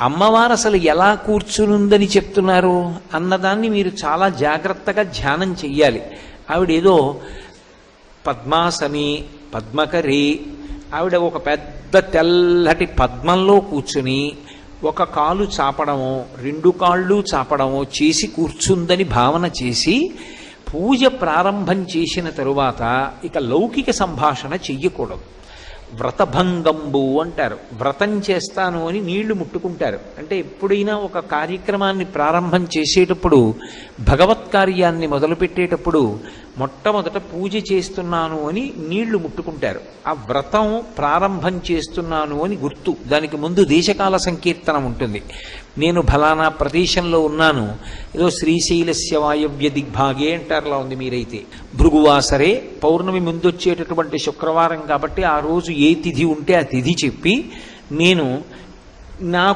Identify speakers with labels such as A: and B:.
A: అమ్మవారు అసలు ఎలా కూర్చునుందని చెప్తున్నారు అన్నదాన్ని మీరు చాలా జాగ్రత్తగా ధ్యానం చెయ్యాలి. ఆవిడేదో పద్మాసని పద్మకరి ఆవిడ ఒక పెద్ద తెల్లటి పద్మంలో కూర్చుని ఒక కాలు చాపడమో రెండు కాళ్ళు చాపడమో చేసి కూర్చుందని భావన చేసి పూజ ప్రారంభం చేసిన తరువాత ఇక లౌకిక సంభాషణ చెయ్యకూడదు. వ్రతభంగంబు అంటారు. వ్రతం చేస్తాను అని నీళ్ళు ముట్టుకుంటారు. అంటే ఎప్పుడైనా ఒక కార్యక్రమాన్ని ప్రారంభం చేసేటప్పుడు భగవత్ కార్యాన్ని మొదలుపెట్టేటప్పుడు మొట్టమొదట పూజ చేస్తున్నాను అని నీళ్ళు ముట్టుకుంటారు. ఆ వ్రతం ప్రారంభం చేస్తున్నాను అని గుర్తు. దానికి ముందు దేశకాల సంకీర్తనం ఉంటుంది. నేను ఫలానా ప్రదేశంలో ఉన్నాను. ఏదో శ్రీశైలస్య వాయవ్య దిగ్భాగే అంటారులా ఉంది మీరైతే. భృగువాసరే పౌర్ణమి ముందొచ్చేటటువంటి శుక్రవారం కాబట్టి ఆ రోజు ఏ తిథి ఉంటే ఆ తిథి చెప్పి నేను నా